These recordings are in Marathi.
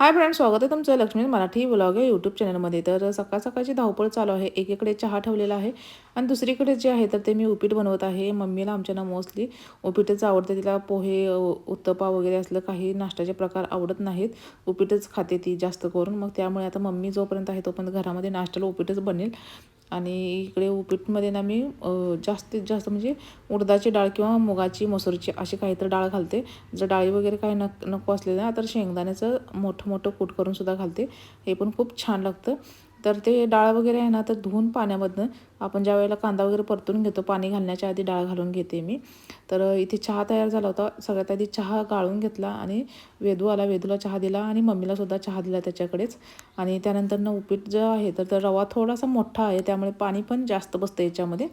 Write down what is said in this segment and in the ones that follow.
हाय फ्रेंड स्वागत आहे तुमचं लक्ष्मी मराठी ब्लॉग आहे यूट्यूब चॅनलमध्ये तर सकाळ सकाळची धावपळ चालू आहे. एकीकडे चहा ठेवलेला आहे आणि दुसरीकडे जे आहे तर ते मी उपीट बनवत आहे. मम्मीला आमच्या ना मोस्टली उपीटच आवडते. तिला पोहे उत्तपा वगैरे असलं काही नाश्त्याचे प्रकार आवडत नाहीत. उपीटच खाते ती जास्त करून. मग त्यामुळे आता मम्मी जोपर्यंत आहे तोपर्यंत घरामध्ये नाश्त्याला उपीटच बनेल. आणि इकडे उपीटमध्ये ना मी जास्तीत जास्त म्हणजे उडदाची डाळ किंवा मुगाची मसूरची अशी काहीतरी डाळ घालते. जर डाळी वगैरे काही नक नको असले ना तर शेंगदाण्याचं मोठं मोठं कूट करून सुद्धा घालते. हे पण खूप छान लागतं. तर ते डाळ वगैरे आहे ना तर धुवून पाण्यामधनं आपण ज्या वेळेला कांदा वगैरे परतून घेतो पाणी घालण्याच्या आधी डाळ घालून घेते मी. तर इथे चहा तयार झाला होता. सगळ्यात आधी चहा गाळून घेतला आणि वेदू आला वेदूला चहा दिला आणि मम्मीला सुद्धा चहा दिला त्याच्याकडेच. आणि त्यानंतर ना उपीट जो आहे तर रवा थोडासा मोठा आहे त्यामुळे पाणी पण जास्त बसतं याच्यामध्ये.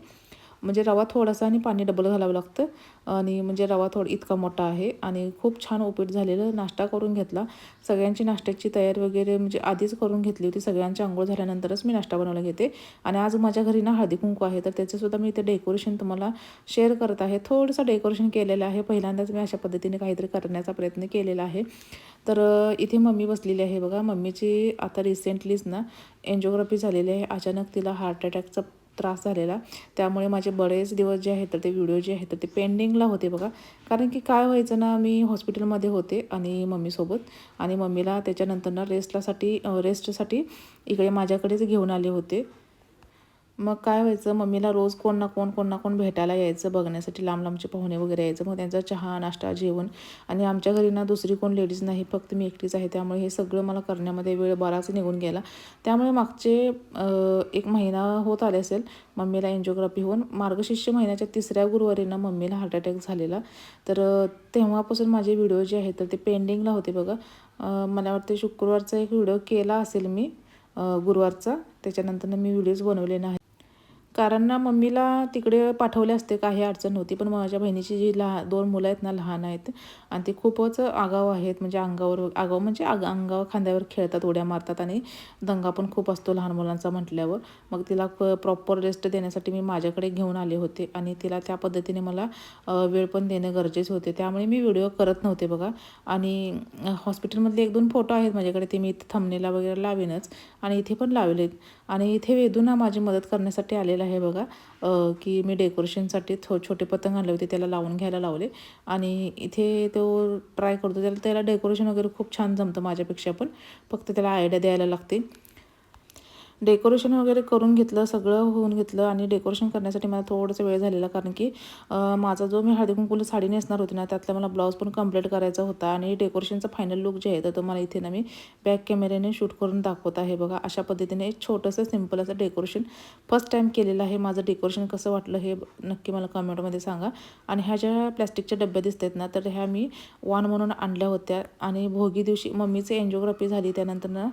म्हणजे रवा थोडासा आणि पाणी डबल घालावं लागतं. आणि म्हणजे रवा थोडा इतका मोठा आहे. आणि खूप छान उपीट झालेलं नाश्ता करून घेतला. सगळ्यांची नाश्त्याची तयारी वगैरे म्हणजे आधीच करून घेतली होती. सगळ्यांची आंघोळ झाल्यानंतरच मी नाश्ता बनवला घेते. आणि आज माझ्या घरी ना हळदी कुंकू आहे. तर त्याचंसुद्धा मी इथे डेकोरेशन तुम्हाला शेअर करत आहे. थोडंसं डेकोरेशन केलेलं आहे. पहिल्यांदाच मी अशा पद्धतीने काहीतरी करण्याचा प्रयत्न केलेला आहे. तर इथे मम्मी बसलेली आहे बघा. मम्मीची आता रिसेंटलीच ना एन्जिओग्राफी झालेली आहे. अचानक तिला हार्ट अटॅकचा त्रास झालेला. त्यामुळे माझे बरेच दिवस जे आहेत तर ते व्हिडिओ जे आहेत तर ते पेंडिंगला होते बघा. कारण की काय व्हायचं ना मी हॉस्पिटलमध्ये होते आणि मम्मीसोबत. आणि मम्मीला त्याच्यानंतर ना रेस्टलासाठी रेस्टसाठी इकडे माझ्याकडेच घेऊन आले होते. मग काय व्हायचं? मम्मीला रोज कोण ना कोण कोण ना कोण भेटायला यायचं बघण्यासाठी. लांब लांबचे पाहुणे वगैरे यायचं. मग त्यांचा चहा नाश्ता जेवण. आणि आमच्या घरी ना दुसरी कोण लेडीज नाही. फक्त मी एकटीच आहे. त्यामुळे हे सगळं मला करण्यामध्ये वेळ बराच निघून गेला. त्यामुळे मागचे एक महिना होत आले असेल. मम्मीला एन्जिओग्राफी होऊन. मार्गशीर्ष महिन्याच्या तिसऱ्या गुरुवारीनं मम्मीला हार्ट अटॅक झालेला. तर तेव्हापासून माझे व्हिडिओ जे आहेत तर ते पेंडिंगला होते बघा. मला वाटते शुक्रवारचा एक व्हिडिओ केला असेल मी गुरुवारचा. त्याच्यानंतर मी व्हिडिओज बनवले नाही कारण ना मम्मीला तिकडे पाठवले असते काही अडचण नव्हती. पण माझ्या बहिणीची जी लहा दोन मुलं आहेत ना लहान आहेत आणि ते खूपच आगाव आहेत. म्हणजे अंगावर आगाव म्हणजे आग अंगावर खांद्यावर खेळतात उड्या मारतात आणि दंगा पण खूप असतो लहान मुलांचा म्हटल्यावर. मग तिला प्रॉपर रेस्ट देण्यासाठी मी माझ्याकडे घेऊन आले होते आणि तिला त्या पद्धतीने मला वेळ पण देणं गरजेचं होते. त्यामुळे मी व्हिडिओ करत नव्हते बघा. आणि हॉस्पिटलमधले एक दोन फोटो आहेत माझ्याकडे ते मी इथे थंबनेला वगैरे लावेनच आणि इथे पण लावलेत. आणि इथे वेदूना माझी मदत करण्यासाठी आलेला आहे बघा. की मी डेकोरेशनसाठी थो छोटे पतंग आणले होते त्याला लावून घ्यायला लावले. आणि इथे तो ट्राय करतो त्याला त्याला डेकोरेशन वगैरे खूप छान जमतं माझ्यापेक्षा पण. फक्त त्याला आयडिया द्यायला लागते. डेकोरेशन वगैरे करून घेतलं सगळं होऊन घेतलं आणि डेकोरेशन करण्यासाठी मला थोडंसं वेळ झालेला कारण की माझा जो मी हळदी कुंकूला साडी नेसणार होती ना त्यातला मला ब्लाऊज पण कंप्लीट करायचा होता आणि डेकोरेशनचा फायनल लुक जे आहे तर तो मला इथे ना मी बॅक कॅमेऱ्याने शूट करून दाखवत आहे बघा. अशा पद्धतीने एक छोटंसं सिंपल असं डेकोरेशन फर्स्ट टाईम केलेलं आहे. माझं डेकोरेशन कसं वाटलं हे नक्की मला कमेंटमध्ये सांगा. आणि ह्या ज्या प्लॅस्टिकच्या डब्या दिसत आहेत ना तर ह्या मी वान म्हणून आणल्या होत्या. आणि भोगी दिवशी मम्मीची एन्जिओग्राफी झाली त्यानंतर ना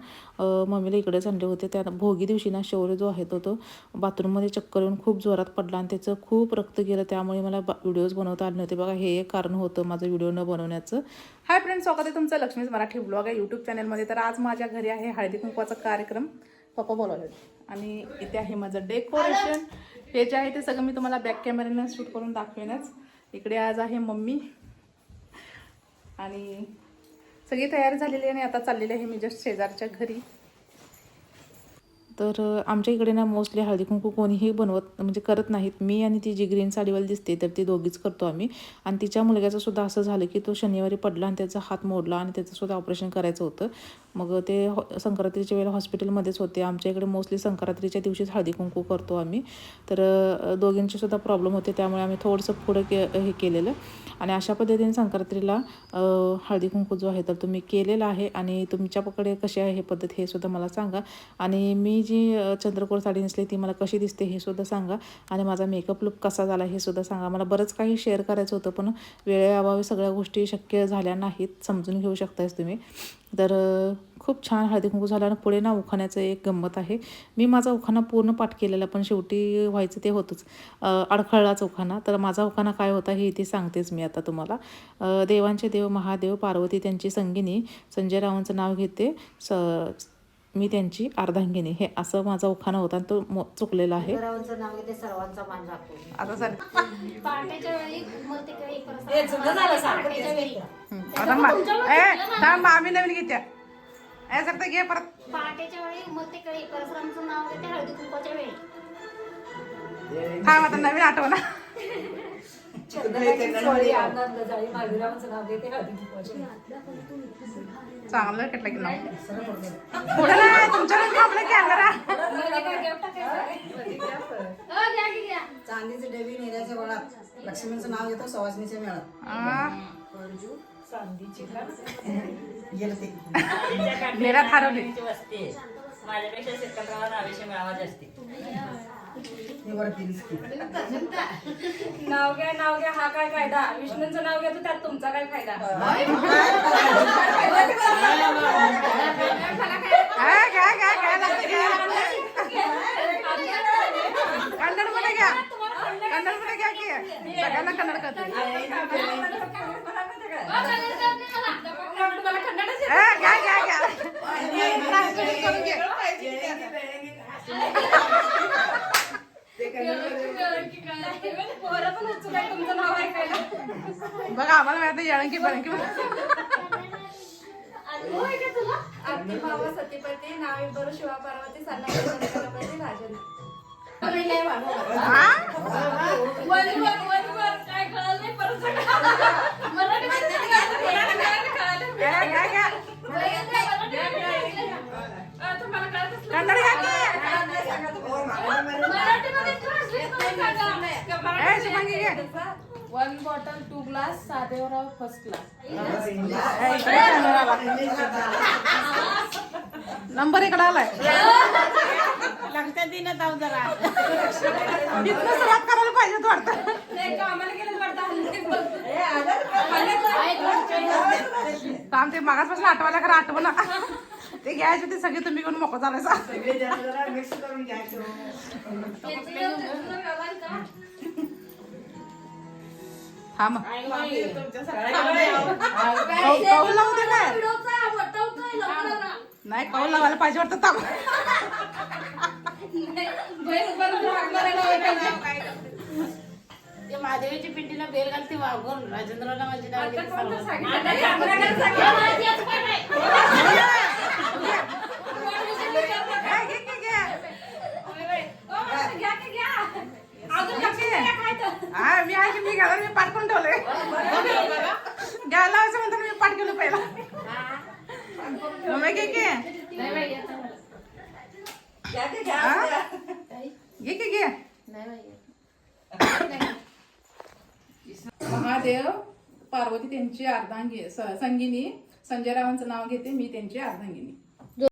मम्मीला इकडेच आणले होते. त्या भोगी दिवशी ना शौर्य जो आहे तो तो बाथरूममध्ये चक्कर येऊन खूप जोरात पडला आणि त्याचं खूप रक्त गेलं. त्यामुळे मला व्हिडिओज बनवता आले नव्हते. बघा हे एक कारण होतं माझं व्हिडिओ न बनवण्याचं. हाय फ्रेंड्स स्वागत आहे तुमचं लक्ष्मीच मराठी ब्लॉग आहे यूट्यूब चॅनलमध्ये तर आज माझ्या घरी आहे हळदी कुंकवाचा कार्यक्रम. पप्पा बोलवले. आणि इथे आहे माझं डेकोरेशन हे जे आहे ते सगळं मी तुम्हाला बॅक कॅमेऱ्यानं शूट करून दाखवेनच. इकडे आज आहे मम्मी. आणि सगळी तयारी झालेली आहे आणि आता चाललेली आहे मी जस्ट शेजारच्या घरी. तर आमच्या इकडे ना मोस्टली हळदी कुंकू कोणीही बनवत म्हणजे करत नाहीत. मी आणि ती जी ग्रीन साडीवाली दिसते तर ती दोघीच करतो आम्ही. आणि तिच्या मुलग्याचं सुद्धा असं झालं की तो शनिवारी पडला आणि त्याचा हात मोडला आणि त्याचं सुद्धा ऑपरेशन करायचं होतं. मग ते हॉ- संक्रांतीच्या वेळेला हॉस्पिटलमध्येच होते. आमच्या इकडे मोस्टली संक्रांतीच्या दिवशीच हळदी कुंकू करतो आम्ही. तर दोघींचे सुद्धा प्रॉब्लेम होते त्यामुळे आम्ही थोडंसं पुढं के हे केलेलं. आणि अशा पद्धतीने संक्रांतीला हळदीकुंकू हळदी कुंकू जो आहे तर तुम्ही केलेला आहे. आणि तुमच्याकडे कशी आहे हे पद्धत हे सुद्धा मला सांगा. आणि मी जी चंद्रकोर साडी नेसली ती मला कशी दिसते हे सुद्धा सांगा आणि माझा मेकअप लुक कसा झाला हे सुद्धा सांगा. मला बरंच काही शेअर करायचं होतं पण वेळेअभावी सगळ्या गोष्टी शक्य झाल्या नाहीत समजून घेऊ शकतायच तुम्ही. तर खूप छान हळदी कुंकू झालं आणि पुढे ना उखाण्याचं एक गंमत आहे. मी माझा उखाणा पूर्ण पाठ केलेला पण शेवटी व्हायचं ते होतंच. अडखळलाच उखाणा. तर माझा उखाणा काय होता हे इथे सांगतेच मी आता तुम्हाला. देवांचे देव महादेव पार्वती त्यांची संगिनी संजय रावांचं नाव घेते. स मी त्यांची अर्धांगिनी. हे असं माझा उखाणा होता आणि तो मो- चुकलेला आहे. आता सर. हे. आता मामी नवीन घेत्या. ए सर घे परत. पहाटेच्या वेळी मग ते कळी परशुरामचं नाव घेते हळदी कुंकवाच्या वेळी. थांब आता नवीन आठवण. चांगलं केटलं की नाव पुढे तुमच्याकडे कॅमेरा हो. चांदीचे डेबी नेण्याच्या वळात लक्ष्मीचं नाव घेतो सवासणीच्या मेळात आ, गेलं ते. मेरा हरवली माझ्यापेक्षा शेतकऱ्याला नावेशी मिळावा जास्ती. हे नाव घ्या नाव घ्या हा काय कायदा विष्णूंचं नाव घेतो त्यात तुमचा काय फायदा कन्नडमध्ये घ्या कन्नडमध्ये घ्या की सगळ्यांना कन्नड करते मला कन्नडच येत ए, घ्या घ्या घ्या Translate करून घे. नाही. पोरं पण उत्सुक आहे तुमचं नाव ऐकायला? बघा आम्हाला माहिती येळंकी होय का भावा सतीपती नावे बरो शिवा पार्वती सन्ना गणपती राजन. हा? One one one one. काय कळलं नाही परत सांगा. मराठीमध्ये नाही कळलं. मराठीमध्ये कळलं. घ्या घ्या घ्या अं, तुम्हाला कळतच नाही. कन्नड घ्या की मराठीमध्ये translate करून सांगा. घे. One bottle two glass Sadevrao first class. Number इकडे आलाय. लक्षात येणं जाऊ जरा. सुरुवात करायला पाहिजे वाटतं. काम ते मागासपासून आठवायला खरं आठवण ते घ्यायचे ते सगळे तुम्ही घेऊन मोकळं झालायचा हा मग. कौ- कौल लावू दे काय? नाही कौल लावायला पाहिजे वाटतं थांब बहीण बरोबर हाक मारायला होतं. ते महादेवीची पिंडीला बेल घालते वागून राजेंद्रला माझी नाव आता घेते कोण तर सर्वांना. सांगितलं? आता कॅमेराकडे सांगा. ए, घे, घे, घे. ओ, मावशी, घ्या की घ्या. अजून लक्षात नाही काय तर. हा मी आहे की मी घ्यायला मी पाठ करून ठेवले घ्यायला लावायचं म्हणताना मी पाठ केलं पहिला मम्मी घे घे नाही बाई, येत नाही मला. हा? घे की घे नाही बाई, येत नाही. महादेव पार्वती त्यांची अर्धांगी स- संगिनी. संजय रावांचं नाव घेते मी त्यांची अर्धांगिनी.